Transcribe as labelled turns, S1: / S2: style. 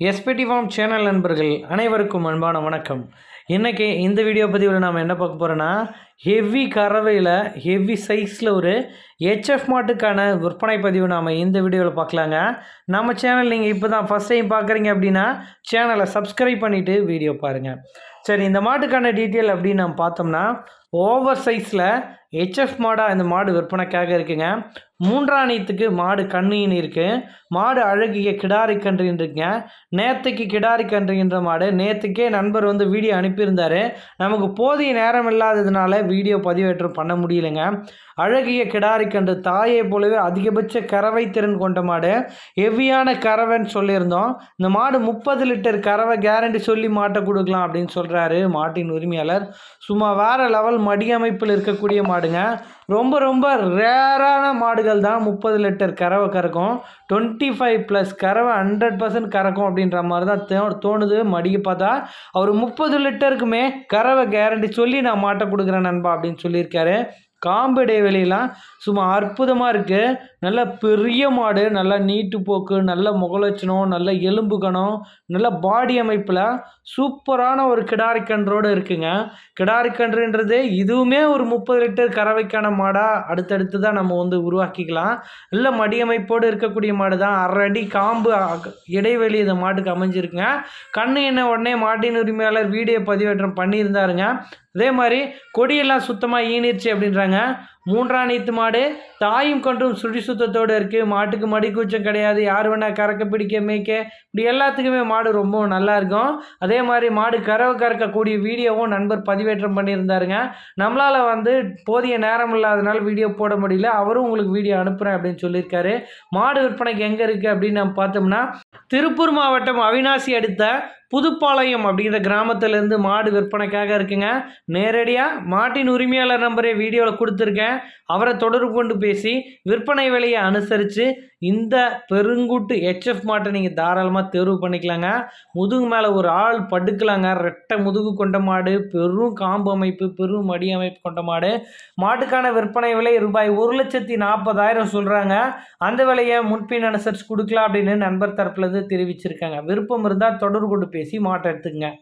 S1: SPD form channel நண்பர்கள் அனைவருக்கும் அன்பான வணக்கம். இன்றைக்கி இந்த வீடியோ பதிவில் நாம் என்ன பார்க்க போகிறோன்னா ஹெவி கறவையில் ஹெவி சைஸில் ஒரு ஹெச்எஃப் மாட்டுக்கான விற்பனை பதிவு நாம் இந்த வீடியோவில் பார்க்கலாங்க. நம்ம சேனல் நீங்கள் இப்போ தான் ஃபஸ்ட் டைம் பார்க்குறீங்க அப்படின்னா சேனலை சப்ஸ்கிரைப் பண்ணிவிட்டு வீடியோ பாருங்கள் சரி இந்த மாட்டுக்கான டீட்டெயில் அப்படின்னு நம்ம பார்த்தோம்னா ஓவர் சைஸில் ஹெச்எஃப் மாடாக இந்த மாடு விற்பனைக்காக இருக்குங்க. மூன்றாணியத்துக்கு மாடு கண்ணின்னு இருக்குது மாடு அழகிய கிடாரி கன்றுன்னு இருக்குங்க. நேற்றுக்கு கிடாரி கன்றுகின்ற மாடு. நேற்றுக்கே நண்பர் வந்து வீடியோ அனுப்பியிருந்தார். நமக்கு போதிய நேரம் இல்லாததுனால வீடியோ பதிவேற்றம் பண்ண முடியலைங்க. அழகிய கிடாரி கன்று தாயை போலவே அதிகபட்ச கறவை திறன் கொண்ட மாடு. ஹெவியான கறவைன்னு சொல்லியிருந்தோம். இந்த மாடு முப்பது லிட்டர் கறவை கேரண்டி சொல்லி மாட்டை கொடுக்கலாம் அப்படின்னு சொல்கிறாரு மாட்டின் உரிமையாளர். சும்மா வேறு லெவல் மடியமைப்பில் இருக்கக்கூடிய மாடுங்க. ரொம்ப ரொம்ப ரேரான மாடுகள் தான். முப்பது லிட்டர் கறவை கறக்கும். டுவெண்ட்டி ஃபைவ் ப்ளஸ் கறவை ஹண்ட்ரட் பர்சன்ட் கறக்கும் அப்படின்ற மாதிரி தான் தோ தோணுது. மடிக்க பார்த்தா அவர் முப்பது லிட்டருக்குமே கறவை கேரண்டி சொல்லி நான் மாட்டை கொடுக்குறேன் நண்பா அப்படின்னு சொல்லியிருக்காரு. காம்பு இடைவெளியெலாம் சும்மா அற்புதமாக இருக்குது நல்ல பெரிய மாடு நல்லா நீட்டு போக்கு நல்ல முகலட்சணம் நல்ல எலும்பு கணம் நல்ல பாடி அமைப்பில் சூப்பரான ஒரு கிடாரி கன்றோடு இருக்குங்க. கிடாரிக்கன்றுன்றது இதுவுமே ஒரு முப்பது லிட்டர் கறவைக்கான மாடாக அடுத்தடுத்து தான் நம்ம வந்து உருவாக்கிக்கலாம். நல்ல மடியமைப்போடு இருக்கக்கூடிய மாடு தான். அரை அடி காம்பு இடைவெளி இந்த மாட்டுக்கு அமைஞ்சிருக்குங்க. கண்ணு என்ன உடனே மாட்டின் உரிமையாளர் வீடியோ பதிவேற்றம் பண்ணியிருந்தாருங்க. அதே மாதிரி கொடியெல்லாம் சுத்தமாக ஈனிருச்சு அப்படின்றாங்க. மூன்றாம் நீத்து மாடு தாயும் கொன்றும் சுடி சுத்தத்தோடு இருக்குது மாட்டுக்கு மடி கூச்சம் கிடையாது. யார் வேணால் கறக்க பிடிக்க மேய்க்க இப்படி எல்லாத்துக்குமே மாடு ரொம்ப நல்லா இருக்கும். அதே மாதிரி மாடு கறவை கறக்கக்கூடிய வீடியோவும் நண்பர் பதிவேற்றம் பண்ணியிருந்தாருங்க. நம்மளால் வந்து போதிய நேரம் இல்லாதனால வீடியோ போட முடியல. அவரும் உங்களுக்கு வீடியோ அனுப்புகிறேன் அப்படின்னு சொல்லியிருக்காரு. மாடு விற்பனைக்கு எங்கே இருக்குது அப்படின்னு நம்ம பார்த்தோம்னா திருப்பூர் மாவட்டம் அவினாசி அடுத்த புதுப்பாளையம் அப்படிங்கிற கிராமத்திலேருந்து மாடு விற்பனைக்காக இருக்குங்க. நேரடியாக மாட்டின் உரிமையாளர் நம்பரை வீடியோவில் கொடுத்துருக்கேன். அவரை தொடர்பு கொண்டு பேசி விற்பனை விலையை அனுசரித்து இந்த பெருங்குட்டு ஹெச்எஃப் மாட்டை நீங்கள் தாராளமாக தேர்வு பண்ணிக்கலாங்க. முதுகு மேலே ஒரு ஆள் படுக்கலாங்க. ரெட்டை முதுகு கொண்ட மாடு பெரும் காம்பு அமைப்பு பெரும் மடி அமைப்பு கொண்ட மாடு. மாட்டுக்கான விற்பனை விலை ரூபாய் ஒரு லட்சத்தி நாற்பதாயிரம் சொல்கிறாங்க அந்த விலையை முன்பின் அனுசரித்து கொடுக்கலாம் அப்படின்னு நண்பர் தரப்புலேருந்து தெரிவிச்சிருக்காங்க. விருப்பம் இருந்தால் தொடர்பு கொண்டு பேசி மாட்டை எடுத்துக்கங்க.